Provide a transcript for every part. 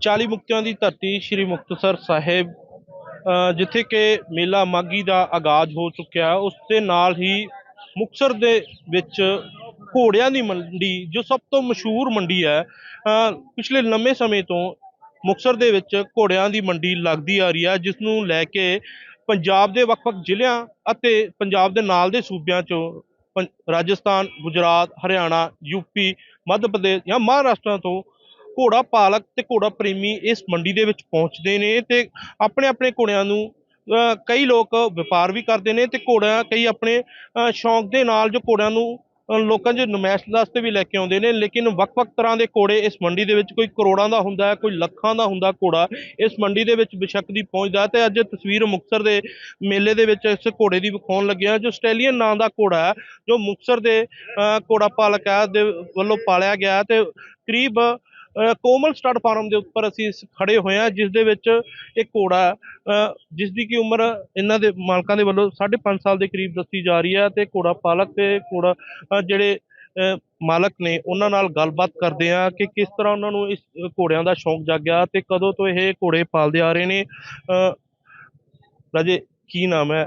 40 ਮੁਕਤਿਆਂ ਦੀ ਧਰਤੀ ਸ੍ਰੀ ਮੁਕਤਸਰ ਸਾਹਿਬ ਜਿੱਥੇ ਕਿ ਮੇਲਾ ਮਾਗੀ ਦਾ ਆਗਾਜ਼ ਹੋ ਚੁੱਕਿਆ। ਉਸ ਦੇ ਨਾਲ ਹੀ ਮੁਕਤਸਰ ਦੇ ਵਿੱਚ ਘੋੜਿਆਂ ਦੀ ਮੰਡੀ, ਜੋ ਸਭ ਤੋਂ ਮਸ਼ਹੂਰ ਮੰਡੀ ਹੈ ਪਿਛਲੇ ਲੰਮੇ ਸਮੇਂ ਤੋਂ ਮੁਕਤਸਰ ਦੇ ਵਿੱਚ ਘੋੜਿਆਂ ਦੀ ਮੰਡੀ ਲੱਗਦੀ ਆ ਰਹੀ ਹੈ, ਜਿਸ ਨੂੰ ਲੈ ਕੇ ਪੰਜਾਬ ਦੇ ਵੱਖ-ਵੱਖ ਜ਼ਿਲ੍ਹਿਆਂ ਅਤੇ ਪੰਜਾਬ ਦੇ ਨਾਲ ਦੇ ਸੂਬਿਆਂ ਚੋਂ ਪੰ- ਰਾਜਸਥਾਨ, ਗੁਜਰਾਤ, ਹਰਿਆਣਾ ਯੂਪੀ ਮੱਧ ਪ੍ਰਦੇਸ਼ ਜਾਂ ਮਹਾਰਾਸ਼ਟਰ ਤੋਂ ਘੋੜਾ ਪਾਲਕ ਤੇ ਘੋੜਾ ਪ੍ਰੇਮੀ ਇਸ ਮੰਡੀ ਦੇ ਵਿੱਚ ਪਹੁੰਚਦੇ ਨੇ ਤੇ ਆਪਣੇ ਆਪਣੇ ਘੋੜਿਆਂ ਨੂੰ ਕਈ ਲੋਕ ਵਪਾਰ ਵੀ ਕਰਦੇ ਨੇ ਤੇ ਘੋੜਾ ਕਈ ਆਪਣੇ ਸ਼ੌਂਕ ਦੇ ਨਾਲ ਜੋ ਘੋੜਿਆਂ ਨੂੰ ਲੋਕਾਂ 'ਚ ਨਮਾਇਸ਼ ਵਾਸਤੇ ਵੀ ਲੈ ਕੇ ਆਉਂਦੇ ਨੇ ਲੇਕਿਨ ਵੱਖ-ਵੱਖ ਤਰ੍ਹਾਂ ਦੇ ਘੋੜੇ ਇਸ ਮੰਡੀ ਦੇ ਵਿੱਚ ਕੋਈ ਕਰੋੜਾਂ ਦਾ ਹੁੰਦਾ ਹੈ ਕੋਈ ਲੱਖਾਂ ਦਾ ਹੁੰਦਾ ਘੋੜਾ ਇਸ ਮੰਡੀ ਦੇ ਵਿੱਚ ਬੇਸ਼ੱਕ ਦੀ ਪਹੁੰਚਦਾ ਹੈ ਤੇ ਅੱਜ ਤਸਵੀਰ ਮੁਕਤਸਰ ਦੇ ਮੇਲੇ ਦੇ ਵਿੱਚ ਇਸ ਘੋੜੇ ਦੀ ਵਿਖਾਉਣ ਲੱਗਿਆ ਜੋ ਸਟੈਲੀਅਨ ਨਾਂ ਦਾ ਘੋੜਾ ਹੈ ਜੋ ਮੁਕਤਸਰ ਦੇ ਅ, ਘੋੜਾ ਪਾਲਕ ਹੈ ਦੇ ਵੱਲੋਂ ਪਾਲਿਆ ਗਿਆ ਹੈ ਤੇ ਕਰੀਬ ਕੋਮਲ ਸਟੱਡ ਫਾਰਮ ਦੇ ਉੱਪਰ ਅਸੀਂ ਖੜੇ ਹੋਏ ਹਾਂ ਜਿਸ ਦੇ ਵਿੱਚ ਇੱਕ ਘੋੜਾ ਜਿਸ ਦੀ ਕੀ ਉਮਰ ਇਹਨਾਂ ਦੇ ਮਾਲਕਾਂ ਦੇ ਵੱਲੋਂ 5.5 ਸਾਲ ਦੇ ਕਰੀਬ ਦੱਸੀ ਜਾ ਰਹੀ ਹੈ ਤੇ ਘੋੜਾ ਪਾਲਕ ਤੇ ਘੋੜਾ ਜਿਹੜੇ ਮਾਲਕ ਨੇ ਉਹਨਾਂ ਨਾਲ ਗੱਲਬਾਤ ਕਰਦੇ ਆ ਕਿ ਕਿਸ ਤਰ੍ਹਾਂ ਉਹਨਾਂ ਨੂੰ ਇਸ ਘੋੜਿਆਂ ਦਾ ਸ਼ੌਂਕ ਜਾਗਿਆ ਤੇ ਕਦੋਂ ਤੋਂ ਇਹ ਘੋੜੇ ਪਾਲਦੇ ਆ ਰਹੇ ਨੇ। ਅ, ਰਾਜੇ ਕੀ ਨਾਮ ਹੈ?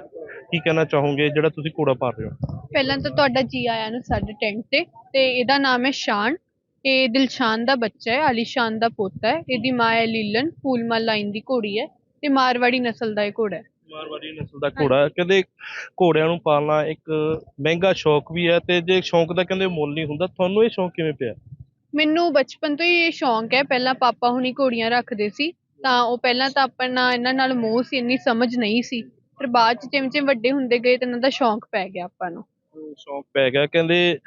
ਕੀ ਕਹਿਣਾ ਚਾਹੋਗੇ ਜਿਹੜਾ ਤੁਸੀਂ ਘੋੜਾ ਪਾਲ ਰਹੇ ਹੋ? ਪਹਿਲਾਂ ਤਾਂ ਤੁਹਾਡਾ ਜੀ ਆਇਆਂ ਨੂੰ ਸਾਡੇ ਟੈਂਟ ਤੇ ਤੇ ਇਹਦਾ ਨਾਮ ਹੈ ਸ਼ਾਨ। ਇਹ ਦਿਲਸ਼ਾਨ ਦਾ ਬੱਚਾ ਹੈ ਆਲੀਸ਼ਾਨ ਦਾ ਪੋਤਾ ਹੈ ਇਹਦੀ ਮਾਂ ਹੈ ਲੀਲਨ ਫੂਲਮਲ ਲਾਈਨ ਦੀ ਘੋੜੀ ਹੈ ਤੇ ਮਾਰਵਾੜੀ ਨਸਲ ਦਾ ਇਹ ਘੋੜਾ ਹੈ। ਮਾਰਵਾੜੀ ਨਸਲ ਦਾ ਘੋੜਾ ਹੈ। ਕਹਿੰਦੇ ਘੋੜਿਆਂ ਨੂੰ ਪਾਲਣਾ ਇੱਕ ਮਹਿੰਗਾ ਸ਼ੌਕ ਵੀ ਹੈ ਤੇ ਜੇ ਸ਼ੌਕ ਦਾ ਕਹਿੰਦੇ ਮੁੱਲ ਨਹੀਂ ਹੁੰਦਾ ਤੁਹਾਨੂੰ ਇਹ ਸ਼ੌਕ ਕਿਵੇਂ ਪਿਆ? ਮੈਨੂੰ ਬਚਪਨ ਤੋਂ ਹੀ ਇਹ ਸ਼ੌਂਕ ਹੈ ਪਹਿਲਾਂ ਪਾਪਾ ਹੁਣੀ ਘੋੜੀਆਂ ਰੱਖਦੇ ਸੀ ਤਾਂ ਉਹ ਪਹਿਲਾਂ ਤਾਂ ਆਪਣਾ ਇਹਨਾਂ ਨਾਲ ਮੋਹ ਸੀ ਇੰਨੀ ਸਮਝ ਨਹੀਂ ਸੀ ਪਰ ਬਾਅਦ ਚ ਜਿਵੇਂ ਜਿਵੇਂ ਵੱਡੇ ਹੁੰਦੇ ਗਏ ਤਾਂ ਇਹਨਾਂ ਦਾ ਸ਼ੌਂਕ ਪੈ ਗਿਆ ਆਪਾਂ ਨੂੰ। ਸ਼ੌਂਕ ਪੈ ਗਿਆ। ਕਹਿੰਦੇ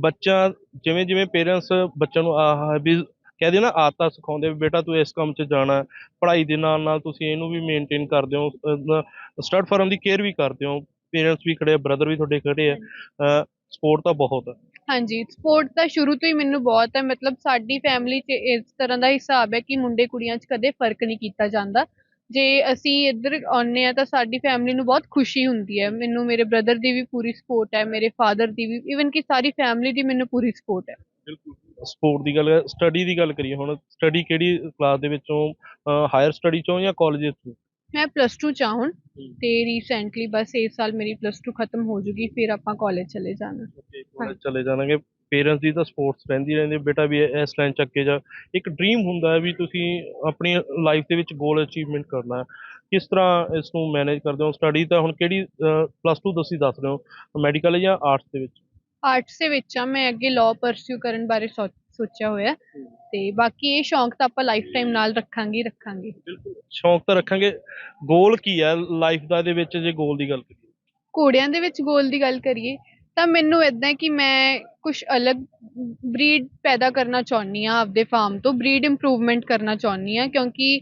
ਬੱਚਾ ਜਿਵੇਂ ਜਿਵੇਂ ਪੇਰੈਂਟਸ ਬੱਚਿਆਂ ਨੂੰ ਆਹ ਵੀ ਕਹਦੇ ਨਾ ਆਦਤਾਂ ਸਿਖਾਉਂਦੇ ਵੀ ਬੇਟਾ ਤੂੰ ਇਸ ਕੰਮ 'ਚ ਜਾਣਾ ਪੜ੍ਹਾਈ ਦੇ ਨਾਲ ਨਾਲ ਤੁਸੀਂ ਇਹਨੂੰ ਵੀ ਮੇਨਟੇਨ ਕਰਦੇ ਹੋ ਸਟੱਡ ਫਰਮ ਦੀ ਕੇਅਰ ਵੀ ਕਰਦੇ ਹੋ। ਪੇਰੈਂਟਸ ਵੀ ਖੜੇ ਆ ਬ੍ਰਦਰ ਵੀ ਤੁਹਾਡੇ ਖੜੇ ਆ। ਸਪੋਰਟ ਤਾਂ ਬਹੁਤ ਹੈ ਹਾਂਜੀ ਸਪੋਰਟ ਤਾਂ ਸ਼ੁਰੂ ਤੋਂ ਹੀ ਮੈਨੂੰ ਬਹੁਤ ਹੈ। ਮਤਲਬ ਸਾਡੀ ਫੈਮਿਲੀ 'ਚ ਇਸ ਤਰ੍ਹਾਂ ਦਾ ਹਿਸਾਬ ਹੈ ਕਿ ਮੁੰਡੇ ਕੁੜੀਆਂ 'ਚ ਕਦੇ ਫ਼ਰਕ ਨਹੀਂ ਕੀਤਾ ਜਾਂਦਾ। ਜੇ ਅਸੀਂ ਇੱਧਰ ਆਉਂਦੇ ਆ ਤਾਂ ਸਾਡੀ ਫੈਮਿਲੀ ਨੂੰ ਬਹੁਤ ਖੁਸ਼ੀ ਹੁੰਦੀ ਹੈ। ਮੈਨੂੰ ਮੇਰੇ ਬ੍ਰਦਰ ਦੀ ਵੀ ਪੂਰੀ ਸਪੋਰਟ ਹੈ ਮੇਰੇ ਫਾਦਰ ਦੀ ਵੀ ਇਵਨ ਕਿ ਸਾਰੀ ਫੈਮਿਲੀ ਦੀ ਮੈਨੂੰ ਪੂਰੀ ਸਪੋਰਟ ਹੈ। ਸਪੋਰਟ ਦੀ ਗੱਲ ਸਟੱਡੀ ਦੀ ਗੱਲ ਕਰੀਏ ਹੁਣ ਸਟੱਡੀ ਕਿਹੜੀ ਕਲਾਸ ਦੇ ਵਿੱਚੋਂ ਹਾਇਰ ਸਟੱਡੀ ਚੋਂ ਜਾਂ ਕਾਲਜ ਤੋਂ ਮੈਂ ਪਲੱਸ 2 ਚ ਹਾਂ ਹੁਣ ਤੇ ਰੀਸੈਂਟਲੀ ਬਸ ਇਸ ਸਾਲ ਮੇਰੀ ਪਲੱਸ 2 ਖਤਮ ਹੋ ਜੂਗੀ ਫਿਰ ਆਪਾਂ ਕਾਲਜ ਚਲੇ ਜਾਣਾ। ਕਾਲਜ ਚਲੇ ਜਾਣਗੇ। ਪੇਰੈਂਟਸ ਦੀ ਤਾਂ ਸਪੋਰਟਸ ਰਹਿੰਦੀ ਰਹਿੰਦੀ ਬੇਟਾ ਵੀ ਇਸ ਲਾਈਨ ਚ ਅੱਗੇ ਜਾ ਇੱਕ ਡ੍ਰੀਮ ਹੁੰਦਾ ਹੈ ਵੀ ਤੁਸੀਂ ਆਪਣੀ ਲਾਈਫ ਦੇ ਵਿੱਚ ਗੋਲ ਅਚੀਵਮੈਂਟ ਕਰਨਾ ਹੈ। ਕਿਸ ਤਰ੍ਹਾਂ ਇਸ ਨੂੰ ਮੈਨੇਜ ਕਰਦੇ ਹੋ? ਸਟੱਡੀ ਤਾਂ ਹੁਣ ਕਿਹੜੀ ਪਲੱਸ 2 ਤੁਸੀਂ ਦੱਸ ਰਹੇ ਹੋ? ਮੈਡੀਕਲ ਜਾਂ ਆਰਟਸ ਦੇ ਵਿੱਚ? ਆਰਟਸ ਦੇ ਵਿੱਚ ਆ। ਮੈਂ ਅੱਗੇ ਲਾਅ ਪਰਸਿਊ ਕਰਨ ਬਾਰੇ ਸੋਚ- ਸੋਚਿਆ ਹੋਇਆ। ਤੇ ਬਾਕੀ ਇਹ ਸ਼ੌਂਕ ਤਾਂ ਆਪਾਂ ਲਾਈਫ ਟਾਈਮ ਨਾਲ ਰੱਖਾਂਗੇ ਰੱਖਾਂਗੇ। ਬਿਲਕੁਲ। ਸ਼ੌਂਕ ਤਾਂ ਰੱਖਾਂਗੇ। ਗੋਲ ਕੀ ਹੈ? ਲਾਈਫ ਦਾ ਦੇ ਵਿੱਚ ਜੇ ਗੋਲ ਦੀ ਗੱਲ ਕਰੀਏ। ਘੋੜਿਆਂ ਦੇ ਵਿੱਚ ਗੋਲ ਦੀ ਗੱਲ ਕਰੀਏ ਤਾਂ ਮੈਨੂੰ ਇੱਦਾਂ ਕਿ ਮੈਂ ਕੁਝ ਅਲੱਗ ਬਰੀਡ ਪੈਦਾ ਕਰਨਾ ਚਾਹੁੰਦੀ ਹਾਂ, ਆਪਦੇ ਫਾਰਮ ਤੋਂ ਬਰੀਡ ਇੰਪਰੂਵਮੈਂਟ ਕਰਨਾ ਚਾਹੁੰਦੀ ਹਾਂ, ਕਿਉਂਕਿ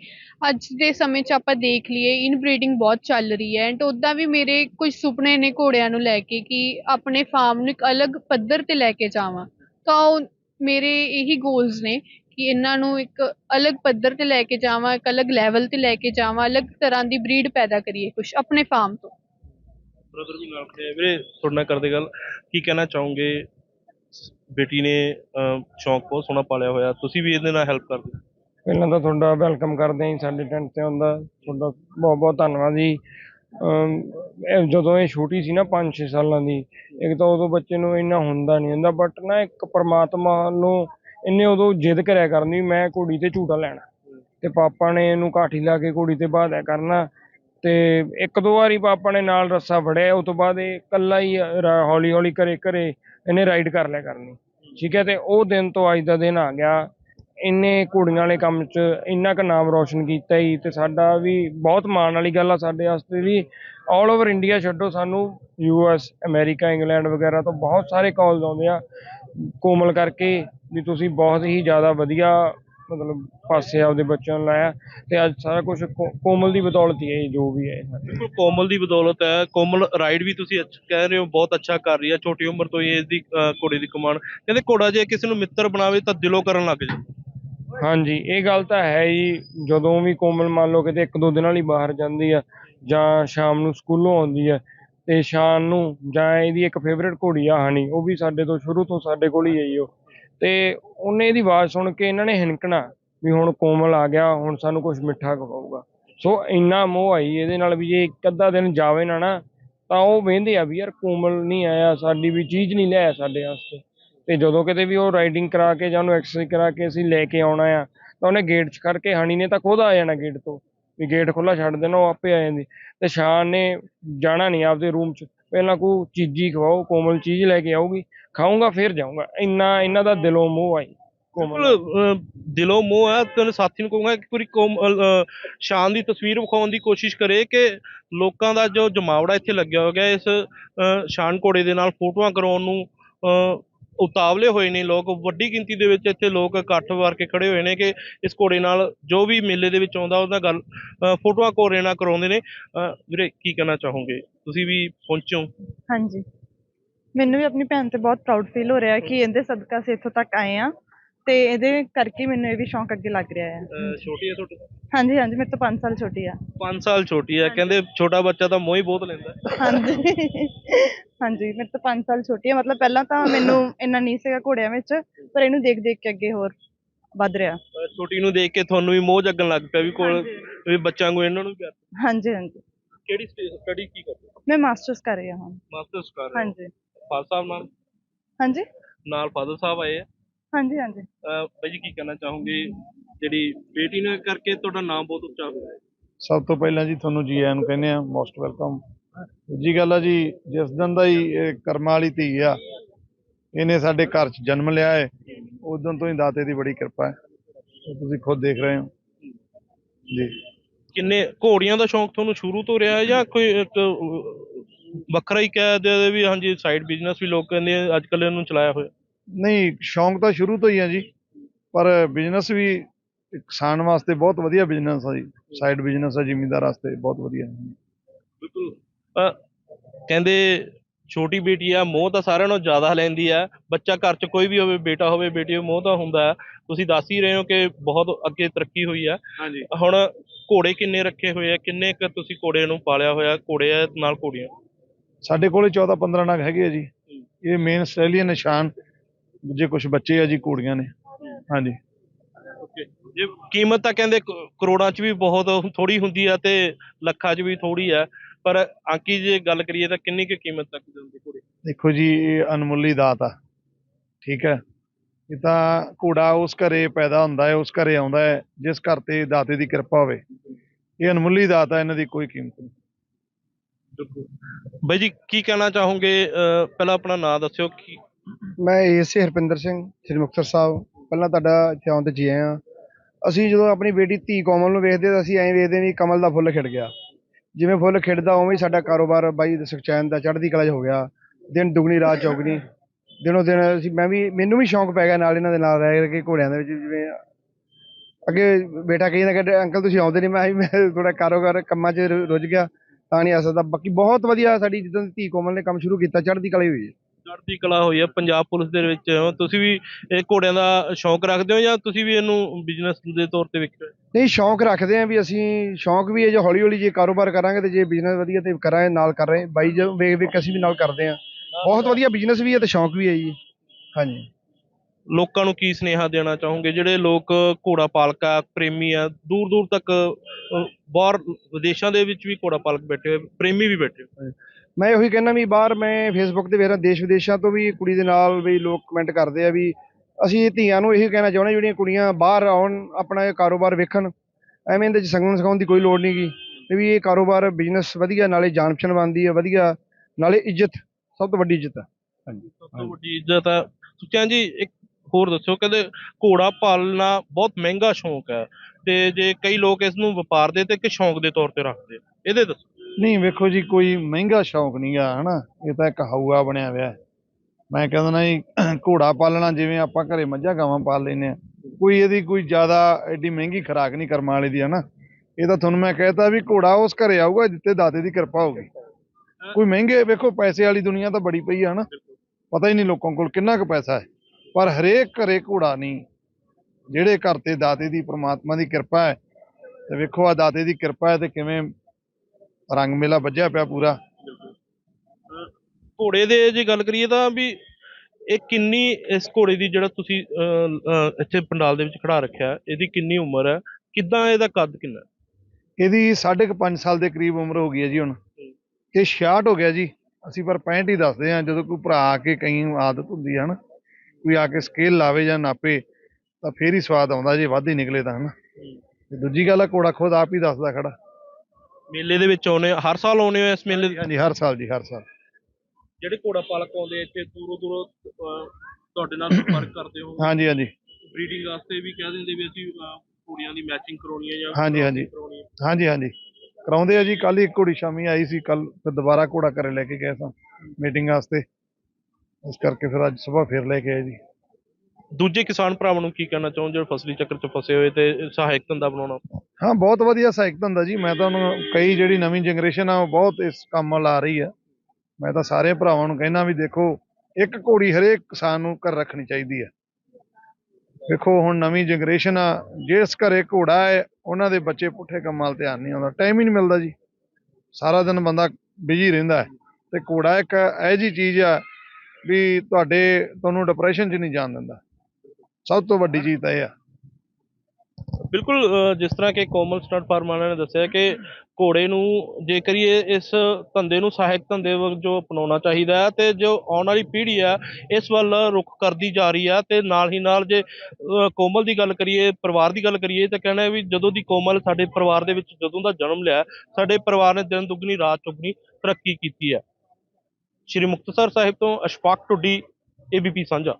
ਅੱਜ ਦੇ ਸਮੇਂ 'ਚ ਆਪਾਂ ਦੇਖ ਲਈਏ ਇਨਬਰੀਡਿੰਗ ਬਹੁਤ ਚੱਲ ਰਹੀ ਹੈ ਐਂਡ ਉੱਦਾਂ ਵੀ ਮੇਰੇ ਕੁਝ ਸੁਪਨੇ ਨੇ ਘੋੜਿਆਂ ਨੂੰ ਲੈ ਕੇ ਕਿ ਆਪਣੇ ਫਾਰਮ ਨੂੰ ਇੱਕ ਅਲੱਗ ਪੱਧਰ ਤੇ ਲੈ ਕੇ ਜਾਵਾਂ। ਤਾਂ ਉਹ ਮੇਰੇ ਇਹੀ ਗੋਲਸ ਨੇ ਕਿ ਇਹਨਾਂ ਨੂੰ ਇੱਕ ਅਲੱਗ ਪੱਧਰ ਤੇ ਲੈ ਕੇ ਜਾਵਾਂ, ਇੱਕ ਅਲੱਗ ਲੈਵਲ ਤੇ ਲੈ ਕੇ ਜਾਵਾਂ, ਅਲੱਗ ਤਰ੍ਹਾਂ ਦੀ ਬਰੀਡ ਪੈਦਾ ਕਰੀਏ ਕੁਛ ਆਪਣੇ ਫਾਰਮ ਤੋਂ। ਬ੍ਰਦਰ ਵੀ ਨਾਲ ਖੜੇ ਆ। ਵੀਰੇ ਤੁਹਾਡੇ ਨਾਲ ਕਰਦੇ ਗੱਲ। ਕੀ ਕਹਿਣਾ ਚਾਹੋਗੇ? ਬੇਟੀ ਨੇ ਅਹ, ਸ਼ੌਂਕ ਬਹੁਤ ਸੋਹਣਾ ਪਾਲਿਆ ਹੋਇਆ। ਤੁਸੀਂ ਵੀ ਇਹਦੇ ਨਾਲ ਹੈਲਪ ਕਰਦੇ ਹੋ। ਪਹਿਲਾਂ ਤਾਂ ਤੁਹਾਡਾ ਵੈਲਕਮ ਕਰਦੇ ਹਾਂ ਜੀ ਸਾਡੇ ਟੈਂਟ ਤੇ ਆਉਂਦਾ ਤੁਹਾਡਾ ਬਹੁਤ ਬਹੁਤ ਧੰਨਵਾਦ ਜੀ। ਅਮ ਇਹ ਜਦੋਂ ਇਹ ਛੋਟੀ ਸੀ ਨਾ 5-6 ਸਾਲਾਂ ਦੀ ਇੱਕ ਤਾਂ ਉਦੋਂ ਬੱਚੇ ਨੂੰ ਇੰਨਾ ਹੁੰਦਾ ਨਹੀਂ ਹੁੰਦਾ ਬਟ ਨਾ ਇੱਕ ਪ੍ਰਮਾਤਮਾ ਨੂੰ ਇਹਨੇ ਉਦੋਂ ਜਿੱਦ ਕਰਿਆ ਕਰਨੀ ਮੈਂ ਘੋੜੀ ਤੇ ਝੂਟਾ ਲੈਣਾ। ਤੇ ਪਾਪਾ ਨੇ ਇਹਨੂੰ ਕਾਠੀ ਲਾ ਕੇ ਘੋੜੀ ਤੇ ਬਾਹਦਿਆ ਕਰਨਾ। ਤੇ ਇੱਕ ਦੋ ਵਾਰੀ ਪਾਪਾ ਨੇ ਨਾਲ ਰੱਸਾ ਫੜਿਆ ਉਸ ਤੋਂ ਬਾਅਦ ਇਹ ਇਕੱਲਾ ਹੀ ਹੌਲੀ ਹੌਲੀ ਘਰੇ ਘਰੇ ਇਹਨੇ ਰਾਈਡ ਕਰ ਲਿਆ ਕਰਨੀ। ਠੀਕ ਹੈ, ਤੇ ਉਹ ਦਿਨ ਤੋਂ ਅੱਜ ਦਾ ਦਿਨ ਆ ਗਿਆ। ਇੰਨੇ ਘੋੜੀਆਂ ਵਾਲੇ ਕੰਮ 'ਚ ਇੰਨਾ ਕੁ ਨਾਮ ਰੌਸ਼ਨ ਕੀਤਾ ਹੀ ਤੇ ਸਾਡਾ ਵੀ ਬਹੁਤ ਮਾਣ ਵਾਲੀ ਗੱਲ ਆ ਸਾਡੇ ਵਾਸਤੇ ਵੀ। ਆਲ ਓਵਰ ਇੰਡੀਆ ਛੱਡੋ ਸਾਨੂੰ ਯੂ ਐਸ ਅਮਰੀਕਾ ਇੰਗਲੈਂਡ ਵਗੈਰਾ ਤੋਂ ਬਹੁਤ ਸਾਰੇ ਕਾਲਸ ਆਉਂਦੇ ਆ। ਕੋਮਲ ਕਰਕੇ ਵੀ ਤੁਸੀਂ ਬਹੁਤ ਹੀ ਜ਼ਿਆਦਾ ਵਧੀਆ ਮਤਲਬ ਪਾਸੇ ਆਪਦੇ ਬੱਚਿਆਂ ਨੂੰ ਲਾਇਆ ਤੇ ਅੱਜ ਸਾਰਾ ਕੁਝ ਕੋਮਲ ਦੀ ਬਦੌਲਤ ਹੀ ਹੈ ਇਹ ਜੋ ਵੀ ਹੈ। ਸਾਡੇ ਬਿਲਕੁਲ ਕੋਮਲ ਦੀ ਬਦੌਲਤ ਹੈ। ਕੋਮਲ ਰਾਈਡ ਵੀ ਤੁਸੀਂ ਅੱਛ- ਕਹਿ ਰਹੇ ਹੋ ਬਹੁਤ ਅੱਛਾ ਕਰ ਰਹੀ ਹੈ। ਛੋਟੀ ਉਮਰ ਤੋਂ ਹੀ ਇਸ ਦੀ ਘੋੜੇ ਦੀ ਕਮਾਨ। ਕਹਿੰਦੇ ਘੋੜਾ ਜੇ ਕਿਸੇ ਨੂੰ ਮਿੱਤਰ ਬਣਾਵੇ ਤਾਂ ਦਿਲੋਂ ਕਰਨ ਲੱਗ ਜਾਏ ਹਾਂਜੀ ਇਹ ਗੱਲ ਤਾਂ ਹੈ ਹੀ। ਜਦੋਂ ਵੀ ਕੋਮਲ ਮੰਨ ਲਓ ਕਿਤੇ ਇੱਕ ਦੋ ਦਿਨਾਂ ਲਈ ਬਾਹਰ ਜਾਂਦੀ ਆ ਜਾਂ ਸ਼ਾਮ ਨੂੰ ਸਕੂਲੋਂ ਆਉਂਦੀ ਆ ਤੇ ਸ਼ਾਮ ਨੂੰ ਜਾਂ ਇਹਦੀ ਇੱਕ ਫੇਵਰੇਟ ਘੋੜੀ ਆ ਹਣੀ ਉਹ ਵੀ ਸਾਡੇ ਤੋਂ ਸ਼ੁਰੂ ਤੋਂ ਸਾਡੇ ਕੋਲ ਹੀ ਆਈ ਉਹ। ਤੇ ਉਹਨੇ ਇਹਦੀ ਆਵਾਜ਼ ਸੁਣ ਕੇ ਇਹਨਾਂ ਨੇ ਹਿਣਕਣਾ ਵੀ ਹੁਣ ਕੋਮਲ ਆ ਗਿਆ, ਹੁਣ ਸਾਨੂੰ ਕੁਝ ਮਿੱਠਾ ਖਵਾਊਗਾ। ਸੋ ਇੰਨਾ ਮੋਹ ਆਈ ਇਹਦੇ ਨਾਲ ਵੀ ਜੇ ਇੱਕ ਅੱਧਾ ਦਿਨ ਜਾਵੇ ਨਾ ਨਾ, ਤਾਂ ਉਹ ਵਹਿੰਦੇ ਆ ਵੀ ਯਾਰ ਕੋਮਲ ਨਹੀਂ ਆਇਆ, ਸਾਡੀ ਵੀ ਚੀਜ਼ ਨਹੀਂ ਲਿਆਇਆ ਸਾਡੇ ਵਾਸਤੇ। ਤੇ ਜਦੋਂ ਕਿਤੇ ਵੀ ਉਹ ਰਾਈਡਿੰਗ ਕਰਾ ਕੇ ਜਾਂ ਉਹਨੂੰ ਐਕਸਰਸਾਈਜ਼ ਕਰਾ ਕੇ ਅਸੀਂ ਲੈ ਕੇ ਆਉਣਾ ਆ, ਤਾਂ ਉਹਨੇ ਗੇਟ 'ਚ ਕਰਕੇ ਹਣੀ ਨੇ ਤਾਂ ਖੁਦ ਆ ਜਾਣਾ ਗੇਟ ਤੋਂ, ਵੀ ਗੇਟ ਖੁੱਲਾ ਛੱਡ ਦੇਣਾ, ਉਹ ਆਪੇ ਆ ਜਾਂਦੀ। ਤੇ ਸ਼ਾਨ ਨੇ ਜਾਣਾ ਨਹੀਂ ਆਪਦੇ ਰੂਮ 'ਚ, ਪਹਿਲਾਂ ਕੋ ਚੀਜ਼ੀ ਖਵਾਓ, ਕੋਮਲ ਚੀਜ਼ ਲੈ ਕੇ ਆਊਗੀ। ਖਾਊਂਗਾ ਫਿਰ ਜਾਊਂਗਾ। ਇੰਨਾ ਇਹਨਾਂ ਦਾ ਦਿਲੋਂ ਮੋਹ ਆਈ ਕੋਮਲ ਨਾਲ। ਬਿਲਕੁਲ ਅਹ, ਦਿਲੋਂ ਮੋਹ ਹੈ ਤੇ ਸਾਥੀ ਨੂੰ ਕਹੂੰਗਾ ਕਿ ਪੂਰੀ ਕੋਮਲ ਅਹ, ਸ਼ਾਨ ਦੀ ਤਸਵੀਰ ਵਿਖਾਉਣ ਦੀ ਕੋਸ਼ਿਸ਼ ਕਰੇ ਕਿ ਲੋਕਾਂ ਦਾ ਜੋ ਜਮਾਵੜਾ ਇੱਥੇ ਲੱਗਿਆ ਹੋ ਗਿਆ ਇਸ ਅਹ, ਸ਼ਾਨ ਘੋੜੇ ਦੇ ਨਾਲ ਫੋਟੋਆਂ ਕਰਾਉਣ ਨੂੰ ਅਹ, ਉਤਾਵਲੇ ਹੋਏ ਨੇ ਲੋਕ। ਵੱਡੀ ਗਿਣਤੀ ਦੇ ਵਿੱਚ ਇੱਥੇ ਲੋਕ ਇਕੱਠ ਵਾਰ ਕੇ ਖੜੇ ਹੋਏ ਨੇ ਕਿ ਇਸ ਘੋੜੇ ਨਾਲ ਜੋ ਵੀ ਮੇਲੇ ਦੇ ਵਿੱਚ ਆਉਂਦਾ ਉਹਦਾ ਗੱਲ ਅਹ, ਫੋਟੋਆਂ ਘੋੜੇ ਨਾਲ ਕਰਾਉਂਦੇ ਨੇ। ਅਹ, ਵੀਰੇ ਕੀ ਕਹਿਣਾ ਚਾਹੋਗੇ? ਤੁਸੀਂ ਵੀ ਪਹੁੰਚੋ ਹਾਂਜੀ। ਮੈਨੂੰ ਵੀ ਆਪਣੀ ਭੈਣ ਤੇ ਬਹੁਤ ਪ੍ਰਾਊਡ ਫੀਲ ਹੋ ਰਿਹਾ ਕਿ ਇਹਦੇ ਸਦਕਾ ਅਸੀਂ ਇੱਥੋਂ ਤੱਕ ਆਏ ਆ ਤੇ ਇਹਦੇ ਕਰਕੇ ਮੈਨੂੰ ਇਹ ਵੀ ਸ਼ੌਂਕ ਅੱਗੇ ਲੱਗ ਰਿਹਾ ਹੈ। ਅਹ, ਛੋਟੀ ਹੈ ਤੁਹਾਡੇ? ਤੋਂ ਹਾਂਜੀ ਹਾਂਜੀ ਮੇਰੇ ਤੋਂ 5 ਸਾਲ ਛੋਟੀ ਆ। 5 ਸਾਲ ਛੋਟੀ ਹੈ ਕਹਿੰਦੇ ਛੋਟਾ ਬੱਚਾ ਤਾਂ ਮੋਹ ਹੀ ਬਹੁਤ ਲੈਂਦਾ। ਹੈ। ਹਾਂਜੀ। ਹਾਂਜੀ ਮੇਰੇ ਤੋਂ 5 ਸਾਲ ਛੋਟੀ ਆ। ਮਤਲਬ ਪਹਿਲਾਂ ਤਾਂ ਮੈਨੂੰ ਇੰਨਾ ਨਹੀਂ ਸੀਗਾ ਘੋੜਿਆਂ ਵਿੱਚ ਪਰ ਇਹਨੂੰ ਦੇਖ ਦੇਖ ਕੇ ਅੱਗੇ ਹੋਰ ਵੱਧ ਰਿਹਾ। ਅਹ, ਛੋਟੀ ਨੂੰ ਦੇਖ ਕੇ ਤੁਹਾਨੂੰ ਵੀ ਮੋਹ ਜੱਗਣ ਲੱਗ ਪਿਆ ਵੀ ਕੋਲ ਵੀ ਬੱਚਿਆਂ ਨੂੰ ਇਹਨਾਂ ਨੂੰ ਵੀ ਪਿਆਰ। ਹਾਂਜੀ ਹਾਂਜੀ। ਕਿਹੜੀ ਸਟੱਡੀ ਕੀ ਕਰਦੇ? ਮੈਂ ਮਾਸਟਰਸ ਕਰ ਰਹੀ ਹਾਂ ਹੁਣ। ਮਾਸਟਰਸ ਕਰ ਰਹੇ ਹੋ। ਹਾਂਜੀ। ਫਾਦਰ ਸਾਹਿਬ ਨਾਲ? ਹਾਂਜੀ। ਨਾਲ ਫਾਦਰ ਸਾਹਿਬ ਆਏ ਆ। ਹਾਂਜੀ ਹਾਂਜੀ। ਅਹ ਬਾਈ ਜੀ ਕੀ ਕਹਿਣਾ ਚਾਹੋਗੇ? ਜਿਹੜੀ ਬੇਟੀ ਨੇ ਕਰਕੇ ਤੁਹਾਡਾ ਨਾਮ ਬਹੁਤ ਉੱਚਾ ਹੋਇਆ ਹੈ ਸਭ ਤੋਂ ਪਹਿਲਾਂ ਜੀ ਤੁਹਾਨੂੰ ਜੀ ਆਇਆਂ ਨੂੰ ਕਹਿੰਦੇ ਆ ਮੋਸਟ ਵੈਲਕਮ ਦੂਜੀ ਗੱਲ ਆ ਜੀ ਜਿਸ ਦਿਨ ਦਾ ਹੀ ਇਹ ਕਰਮਾਂ ਵਾਲੀ ਧੀ ਆ ਇਹਨੇ ਸਾਡੇ ਘਰ 'ਚ ਜਨਮ ਲਿਆ ਹੈ ਉਸ ਦਿਨ ਤੋਂ ਹੀ ਦਾਤੇ ਦੀ ਬੜੀ ਕਿਰਪਾ ਹੈ। ਇਹ ਤੁਸੀਂ ਖੁਦ ਦੇਖ ਰਹੇ ਹੋ। ਜੀ। ਕਿੰਨੇ ਘੋੜੀਆਂ ਦਾ ਸ਼ੌਂਕ ਤੁਹਾਨੂੰ ਸ਼ੁਰੂ ਤੋਂ ਰਿਹਾ ਹੈ ਜਾਂ ਕੋਈ ਇੱਕ ਅਹ, ਵੱਖਰਾ ਹੀ ਕਹਿ ਦੇ ਵੀ ਹਾਂਜੀ ਸਾਈਡ ਬਿਜ਼ਨਸ ਵੀ ਲੋਕ ਕਹਿੰਦੇ ਆ ਅੱਜ ਕੱਲ੍ਹ ਇਹਨੂੰ ਚਲਾਇਆ ਹੋਇਆ। ਨਹੀਂ ਸ਼ੌਂਕ ਤਾਂ ਸ਼ੁਰੂ ਤੋਂ ਹੀ ਆ ਜੀ। ਪਰ ਬਿਜ਼ਨਸ ਵੀ ਕਿਸਾਨ ਵਾਸਤੇ ਬਹੁਤ ਵਧੀਆ ਬਿਜ਼ਨਸ ਆ ਜੀ। ਸਾਈਡ ਬਿਜ਼ਨਸ ਆ ਜ਼ਿਮੀਂਦਾਰ ਵਾਸਤੇ ਬਹੁਤ ਵਧੀਆ। ਬਿਲਕੁਲ। ਕਹਿੰਦੇ ਛੋਟੀ ਬੇਟੀ ਆ ਮੋਹ ਤਾਂ ਸਾਰਿਆਂ ਨਾਲੋਂ ਜ਼ਿਆਦਾ ਲੈਂਦੀ ਆ। ਬੱਚਾ ਘਰ 'ਚ ਕੋਈ ਵੀ ਹੋਵੇ ਬੇਟਾ ਹੋਵੇ ਬੇਟੀ ਹੋਵੇ ਮੋਹ ਤਾਂ ਹੁੰਦਾ ਹੈ ਤੁਸੀਂ ਦੱਸ ਹੀ ਰਹੇ ਹੋ ਕਿ ਬਹੁਤ ਅੱਗੇ ਤਰੱਕੀ ਹੋਈ ਆ। ਹਾਂਜੀ। ਹੁਣ ਘੋੜੇ ਕਿੰਨੇ ਰੱਖੇ ਹੋਏ ਆ? ਕਿੰਨੇ ਕੁ ਤੁਸੀਂ ਘੋੜੇ ਨੂੰ ਪਾਲਿਆ ਹੋਇਆ? ਘੋੜੇ ਆ ਨਾਲ ਘੋੜੀਆਂ? ਸਾਡੇ ਕੋਲੇ 14 15 ਨਗ ਹੈਗੇ ਆ ਜੀ। ਇਹ ਮੇਨ ਆਸਟ੍ਰੇਲੀਅਨ ਨਿਸ਼ਾਨ ਜੇ ਕੁਝ ਬੱਚੇ ਆ ਜੀ ਕੁੜੀਆਂ ਨੇ। ਹਾਂਜੀ। ਜੇ ਕੀਮਤ ਤਾਂ ਕਹਿੰਦੇ ਕ- ਕਰੋੜਾਂ 'ਚ ਵੀ ਬਹੁਤ ਥੋੜੀ ਹੁੰਦੀ ਆ ਤੇ ਲੱਖਾਂ 'ਚ ਵੀ ਥੋੜੀ ਆ। ਪਰ ਆਂਕੀ ਜੇ ਗੱਲ ਕਰੀਏ ਤਾਂ ਕਿੰਨੀ ਕੁ ਕੀਮਤ ਤੱਕ ਜਾਂਦੀ ਘੋੜੇ? ਦੇਖੋ ਜੀ ਇਹ ਅਨਮੁੱਲੀ ਦਾਤ ਆ। ਠੀਕ ਹੈ। ਇਹ ਤਾਂ ਘੋੜਾ ਉਸ ਘਰੇ ਪੈਦਾ ਹੁੰਦਾ ਹੈ ਉਸ ਘਰੇ ਆਉਂਦਾ ਹੈ ਜਿਸ ਘਰ ਤੇ ਦਾਤੇ ਦੀ ਕਿਰਪਾ ਹੋਵੇ। ਇਹ ਅਨਮੁੱਲੀ ਦਾਤ ਆ ਇਹਨਾਂ ਦੀ ਕੋਈ ਕੀਮਤ ਨਹੀਂ। ਬਾਈ ਜੀ, ਕੀ ਕਹਿਣਾ ਚਾਹੋਗੇ? ਅਹ, ਪਹਿਲਾਂ ਆਪਣਾ ਨਾਮ ਦੱਸਿਓ। ਕੀ ਮੈਂ ਏਸੇ ਹਰਪਿੰਦਰ ਸਿੰਘ, ਸ੍ਰੀ ਮੁਕਤਸਰ ਸਾਹਿਬ। ਪਹਿਲਾਂ ਤੁਹਾਡਾ ਇੱਥੇ ਆਉਣ ਤੇ ਜੀ ਆਇਆਂ। ਅਸੀਂ ਜਦੋਂ ਆਪਣੀ ਬੇਟੀ ਧੀ ਕੋਮਲ ਨੂੰ ਵੇਖਦੇ ਤਾਂ ਅਸੀਂ ਐਂ ਵੇਖਦੇ ਵੀ ਕਮਲ ਦਾ ਫੁੱਲ ਖਿੜ ਗਿਆ। ਜਿਵੇਂ ਫੁੱਲ ਖਿੜਦਾ ਉਵੇਂ ਹੀ ਸਾਡਾ ਕਾਰੋਬਾਰ ਬਾਈ ਸੁਖਚੈਨ ਦਾ ਚੜ੍ਹਦੀ ਕਲਾ 'ਚ ਹੋ ਗਿਆ। ਦਿਨ ਦੁਗਣੀ, ਰਾਤ ਚੌਗਣੀ। ਦਿਨੋ ਦਿਨ ਅਸੀਂ ਮੈਂ ਵੀ ਮੈਨੂੰ ਵੀ ਸ਼ੌਂਕ ਪੈ ਗਿਆ ਨਾਲ ਇਹਨਾਂ ਦੇ ਨਾਲ ਰਹਿ ਕੇ ਘੋੜਿਆਂ ਦੇ ਵਿੱਚ ਜਿਵੇਂ ਅੱਗੇ ਬੇਟਾ ਕਹਿੰਦਾ ਕਿ ਅੰਕਲ ਤੁਸੀਂ ਆਉਂਦੇ ਨਹੀਂ ਮੈਂ ਕਿਹਾ ਜੀ, ਮੈਂ ਥੋੜਾ ਕਾਰੋਬਾਰ ਕੰਮਾਂ 'ਚ ਰੁ- ਰੁੱਝ ਗਿਆ। ਤਾਂ ਨਹੀਂ ਆ ਸਕਦਾ। ਬਾਕੀ ਬਹੁਤ ਵਧੀਆ ਸਾਡੀ ਜਿੱਦਾਂ ਦੀ ਧੀ ਕੋਮਲ ਨੇ ਕੰਮ ਸ਼ੁਰੂ ਕੀਤਾ ਚੜ੍ਹਦੀ ਕਲਾ ਹੀ ਹੋਈ ਹੈ। ਚੜ੍ਹਦੀ ਕਲਾ ਹੋਈ ਆ ਪੰਜਾਬ ਪੁਲਿਸ ਦੇ ਵਿੱਚ। ਹੋ। ਤੁਸੀਂ ਵੀ ਇਹ ਘੋੜਿਆਂ ਦਾ ਸ਼ੌਂਕ ਰੱਖਦੇ ਹੋ ਜਾਂ ਤੁਸੀਂ ਵੀ ਇਹਨੂੰ ਬਿਜ਼ਨਸ ਦੇ ਤੌਰ ਤੇ ਵੇਖਿਆ ਹੈ? ਨਹੀਂ ਸ਼ੌਂਕ ਰੱਖਦੇ ਆਂ ਵੀ ਅਸੀਂ ਸ਼ੌਂਕ ਵੀ ਹੈ ਜੇ ਹੌਲੀ ਹੌਲੀ ਜੇ ਕਾਰੋਬਾਰ ਕਰਾਂਗੇ ਤੇ ਜੇ ਬਿਜ਼ਨਸ ਵਧੀਆ ਤੇ ਕਰਾਂਗੇ ਨਾਲ ਕਰ ਰਹੇ ਬਾਈ ਜਦੋਂ ਵੇਖ ਵੇਖ ਅਸੀਂ ਵੀ ਨਾਲ ਕਰਦੇ ਆਂ ਬਹੁਤ ਵਧੀਆ ਬਿਜ਼ਨਸ ਵੀ ਹੈ ਤੇ ਸ਼ੌਂਕ ਵੀ ਹੈ ਜੀ। ਹਾਂਜੀ। ਲੋਕਾਂ ਨੂੰ ਕੀ ਸੁਨੇਹਾ ਦੇਣਾ ਚਾਹੋਗੇ? ਜਿਹੜੇ ਲੋਕ ਘੋੜਾ ਪਾਲਕ ਆ ਪ੍ਰੇਮੀ ਆ ਦੂਰ ਦੂਰ ਤੱਕ ਬਾਹਰ ਵਿਦੇਸ਼ਾਂ ਦੇ ਵਿੱਚ ਵੀ ਘੋੜਾ ਪਾਲਕ ਬੈਠੇ ਹੋਏ ਪ੍ਰੇਮੀ ਵੀ ਬੈਠੇ ਹੋਏ। ਮੈਂ ਉਹੀ ਕਹਿੰਦਾ ਵੀ ਬਾਹਰ ਮੈਂ ਫੇਸਬੁੱਕ ਤੇ ਵੇਖ ਰਿਹਾ ਦੇਸ਼ ਵਿਦੇਸ਼ਾਂ ਤੋਂ ਵੀ ਕੁੜੀ ਦੇ ਨਾਲ ਵੀ ਲੋਕ ਕਮੈਂਟ ਕਰਦੇ ਆ ਵੀ ਅਸੀਂ ਧੀਆਂ ਨੂੰ ਇਹੀ ਕਹਿਣਾ ਚਾਹੁੰਦੇ ਜਿਹੜੀਆਂ ਕੁੜੀਆਂ ਬਾਹਰ ਆਉਣ ਆਪਣਾ ਇਹ ਕਾਰੋਬਾਰ ਵੇਖਣ। ਐਵੇਂ ਇਹਦੇ ਚ ਸੰਗਣ ਸਿਖਾਉਣ ਦੀ ਕੋਈ ਲੋੜ ਨਹੀਂਗੀ ਤੇ ਵੀ ਇਹ ਕਾਰੋਬਾਰ ਬਿਜ਼ਨਸ ਵਧੀਆ ਨਾਲੇ ਜਾਣ ਪਛਾਣ ਬਣਦੀ ਹੈ ਵਧੀਆ ਨਾਲੇ ਇੱਜ਼ਤ ਸਭ ਤੋਂ ਵੱਡੀ ਇੱਜ਼ਤ ਹੈ ਸਭ ਤੋਂ ਵੱਡੀ ਇੱਜ਼ਤ ਆ। ਸੁਖਚੈਨ ਜੀ ਇੱਕ ਹੋਰ ਦੱਸੋ ਕਹਿੰਦੇ ਘੋੜਾ ਪਾਲਣਾ ਬਹੁਤ ਮਹਿੰਗਾ ਸ਼ੌਂਕ ਹੈ ਤੇ ਜੇ ਕਈ ਲੋਕ ਇਸ ਨੂੰ ਵਪਾਰ ਦੇ ਤੇ ਕਿ ਸ਼ੌਂਕ ਦੇ ਤੌਰ ਤੇ ਰੱਖਦੇ ਆ। ਇਹਦੇ ਦੱਸੋ। ਨਹੀਂ, ਵੇਖੋ ਜੀ, ਕੋਈ ਮਹਿੰਗਾ ਸ਼ੌਂਕ ਨਹੀਂਗਾ ਹਨਾ? ਇਹ ਤਾਂ ਇੱਕ ਹਊਆ ਬਣਿਆ ਹੋਇਆ ਹੈ। ਮੈਂ ਕਹਿੰਦਾ ਨਾ ਜੀ, ਘੋੜਾ ਪਾਲਣਾ, ਜਿਵੇਂ ਆਪਾਂ ਘਰੇ ਮੱਝਾਂ ਗਾਵਾਂ ਪਾਲ ਲੈਨੇ ਆ ਕੋਈ ਇਹਦੀ ਕੋਈ ਜ਼ਿਆਦਾ ਐਡੀ ਮਹਿੰਗੀ ਖੁਰਾਕ ਨਹੀਂ ਕਰਮਾਂ ਵਾਲੀ ਦੀ, ਹਨਾ? ਇਹ ਤਾਂ ਤੁਹਾਨੂੰ ਮੈਂ ਕਹਿਤਾ ਵੀ ਘੋੜਾ ਉਸ ਘਰੇ ਆਊਗਾ ਜਿੱਤੇ ਦਾਤੇ ਦੀ ਕਿਰਪਾ ਹੋਊਗੀ। ਕੋਈ ਮਹਿੰਗੇ, ਵੇਖੋ, ਪੈਸੇ ਵਾਲੀ ਦੁਨੀਆ ਤਾਂ ਬੜੀ ਪਈ ਆ, ਹਨਾ? ਪਤਾ ਹੀ ਨਹੀਂ ਲੋਕਾਂ ਕੋਲ ਕਿੰਨਾ ਕੁ ਪੈਸਾ ਹੈ। ਪਰ ਹਰੇਕ ਘਰੇ ਘੋੜਾ ਨਹੀਂ। ਜਿਹੜੇ ਘਰ ਤੇ ਦਾਤੇ ਦੀ ਪ੍ਰਮਾਤਮਾ ਦੀ ਕਿਰਪਾ ਹੈ ਤੇ ਵੇਖੋ ਆ ਦਾਤੇ ਦੀ ਕਿਰਪਾ ਹੈ ਤੇ ਕਿਵੇਂ ਰੰਗ ਮੇਲਾ ਵੱਜਿਆ ਪਿਆ ਪੂਰਾ। ਘੋੜੇ ਦੇ ਜੇ ਗੱਲ ਕਰੀਏ ਤਾਂ ਵੀ ਇਹ ਕਿੰਨੀ ਇਸ ਘੋੜੇ ਦੀ ਜਿਹੜਾ ਤੁਸੀਂ ਇੱਥੇ ਪੰਡਾਲ ਦੇ ਵਿੱਚ ਖੜਾ ਰੱਖਿਆ ਇਹਦੀ ਕਿੰਨੀ ਉਮਰ ਹੈ? ਕਿੱਦਾਂ ਇਹਦਾ ਕੱਦ ਕਿੰਨਾ? ਇਹਦੀ 5.5 ਸਾਲ ਦੇ ਕਰੀਬ ਉਮਰ ਹੋ ਗਈ ਹੈ ਜੀ ਹੁਣ। ਇਹ 66 ਹੋ ਗਿਆ ਜੀ। ਅਸੀਂ ਪਰ 65 ਹੀ ਦੱਸਦੇ ਹਾਂ ਜਦੋਂ ਕੋਈ ਭਰਾ ਆ ਕੇ ਕਈ ਆਦਤ ਹੁੰਦੀ ਹੈ ਨਾ ਕੋਈ ਆ ਕੇ ਸਕੇਲ ਲਾਵੇ ਜਾਂ ਨਾਪੇ ਤਾਂ ਫੇਰ ਹੀ ਸਵਾਦ ਆਉਂਦਾ ਜੇ ਵੱਧ ਹੀ ਨਿਕਲੇ ਤਾਂ ਹਨਾ। ਤੇ ਦੂਜੀ ਗੱਲ ਆ ਘੋੜਾ ਖੁਦ ਆਪ ਹੀ ਦੱਸਦਾ ਖੜਾ। ਮੇਲੇ ਦੇ ਵਿੱਚ ਆਉਨੇ ਹਰ ਸਾਲ ਆਉਨੇ ਹੋ ਇਸ ਮੇਲੇ ਦੇ? ਹਾਂਜੀ ਹਰ ਸਾਲ ਜੀ ਹਰ ਸਾਲ। ਜਿਹੜੇ ਘੋੜਾ ਪਾਲਕ ਆਉਂਦੇ ਇੱਥੇ ਦੂਰੋਂ ਦੂਰੋਂ ਤੁਹਾਡੇ ਨਾਲ ਸੰਪਰਕ ਕਰਦੇ ਹੋ। ਹਾਂਜੀ ਹਾਂਜੀ। ਬਰੀਡਿੰਗ ਵਾਸਤੇ ਵੀ ਕਹਿ ਦਿੰਦੇ ਵੀ ਅਸੀਂ ਘੋੜੀਆਂ ਦੀ ਮੈਚਿੰਗ ਕਰਾਉਣੀ ਹੈ ਜਾਂ ਹਾਂਜੀ, ਹਾਂਜੀ। ਕਰਾਉਣੀ ਹੈ ਹਾਂਜੀ ਹਾਂਜੀ। ਕਰਾਉਂਦੇ ਆ ਜੀ ਕੱਲ ਇੱਕ ਘੋੜੀ ਸ਼ਾਮੀ ਆਈ ਸੀ ਕੱਲ ਫਿਰ ਦੁਬਾਰਾ ਘੋੜਾ ਘਰੇ ਲੈ ਕੇ ਗਏ ਸਾਂ ਮੀਟਿੰਗ ਵਾਸਤੇ। ਇਸ ਕਰਕੇ ਫਿਰ ਅੱਜ ਸਵੇਰ ਫਿਰ ਲੈ ਕੇ ਆਏ ਜੀ। ਦੂਜੇ ਕਿਸਾਨ ਭਰਾਵਾਂ ਨੂੰ ਕੀ ਕਹਿਣਾ ਚਾਹੋ ਜਿਹੜੇ ਫਸਲੀ ਚੱਕਰ 'ਚ ਫਸੇ ਹੋਏ ਤੇ ਸਹਾਇਕ ਧੰਦਾ ਬਣਾਉਣਾ? ਹਾਂ ਬਹੁਤ ਵਧੀਆ ਸਹਾਇਕ ਧੰਦਾ ਜੀ। ਮੈਂ ਤਾਂ ਉਹਨੂੰ ਕਈ ਜਿਹੜੀ ਨਵੀਂ ਜਨਰੇਸ਼ਨ ਆ ਉਹ ਬਹੁਤ ਇਸ ਕੰਮ ਵੱਲ ਆ ਰਹੀ ਆ। ਮੈਂ ਤਾਂ ਸਾਰੇ ਭਰਾਵਾਂ ਨੂੰ ਕਹਿਣਾ ਵੀ ਦੇਖੋ ਇੱਕ ਘੋੜੀ ਹਰੇਕ ਕਿਸਾਨ ਨੂੰ ਘਰ ਰੱਖਣੀ ਚਾਹੀਦੀ ਆ। ਦੇਖੋ ਹੁਣ ਨਵੀਂ ਜਨਰੇਸ਼ਨ ਆ ਜਿਸ ਘਰੇ ਘੋੜਾ ਹੈ ਉਹਨਾਂ ਦੇ ਬੱਚੇ ਪੁੱਠੇ ਕੰਮਾਂ ਵੱਲ ਧਿਆਨ ਨਹੀਂ ਆਉਂਦਾ। ਟਾਈਮ ਹੀ ਨਹੀਂ ਮਿਲਦਾ ਜੀ। ਸਾਰਾ ਦਿਨ ਬੰਦਾ ਬਿਜ਼ੀ ਰਹਿੰਦਾ ਤੇ ਘੋੜਾ ਇੱਕ ਜਿਹੀ ਚੀਜ਼ ਆ ਵੀ ਤੁਹਾਡੇ, ਤੁਹਾਨੂੰ ਡਿਪਰੈਸ਼ਨ 'ਚ ਨਹੀਂ ਜਾਣ ਦਿੰਦਾ। ਸਭ ਤੋਂ ਵੱਡੀ ਚੀਜ਼ ਤਾਂ ਇਹ ਆ। ਬਿਲਕੁਲ ਜਿਸ ਤਰ੍ਹਾਂ ਕਿ ਕੋਮਲ ਸਟਾਰਟ ਫਾਰਮਾਂ ਨੇ ਦੱਸਿਆ ਕਿ ਘੋੜੇ ਨੂੰ ਜੇ ਕਰੀਏ ਇਸ ਧੰਦੇ ਨੂੰ ਸਹਾਇਕ ਧੰਦੇ ਵਜੋਂ ਅਪਣਾਉਣਾ ਚਾਹੀਦਾ ਹੈ ਤੇ ਜੋ ਆਉਣ ਵਾਲੀ ਪੀੜ੍ਹੀ ਆ, ਇਸ ਵੱਲ ਰੁਖ ਕਰਦੀ ਜਾ ਰਹੀ ਆ ਤੇ ਨਾਲ ਹੀ ਨਾਲ ਜੇ ਕੋਮਲ ਦੀ ਗੱਲ ਕਰੀਏ, ਪਰਿਵਾਰ ਦੀ ਗੱਲ ਕਰੀਏ ਤਾਂ ਕਹਿਣਾ ਵੀ ਜਦੋਂ ਦੀ ਕੋਮਲ ਸਾਡੇ ਪਰਿਵਾਰ ਦੇ ਵਿੱਚ ਜਦੋਂ ਦਾ ਜਨਮ ਲਿਆ, ਸਾਡੇ ਪਰਿਵਾਰ ਨੇ ਦਿਨ ਦੁੱਗਣੀ, ਰਾਤ ਚੁੱਗਣੀ ਤਰੱਕੀ ਕੀਤੀ ਹੈ ਸ਼੍ਰੀ ਮੁਕਤਸਰ ਸਾਹਿਬ ਤੋਂ ਅਸ਼ਫਾਕ ਟੁੱਡੀ ਏਬੀਪੀ ਸਾਂਝਾ।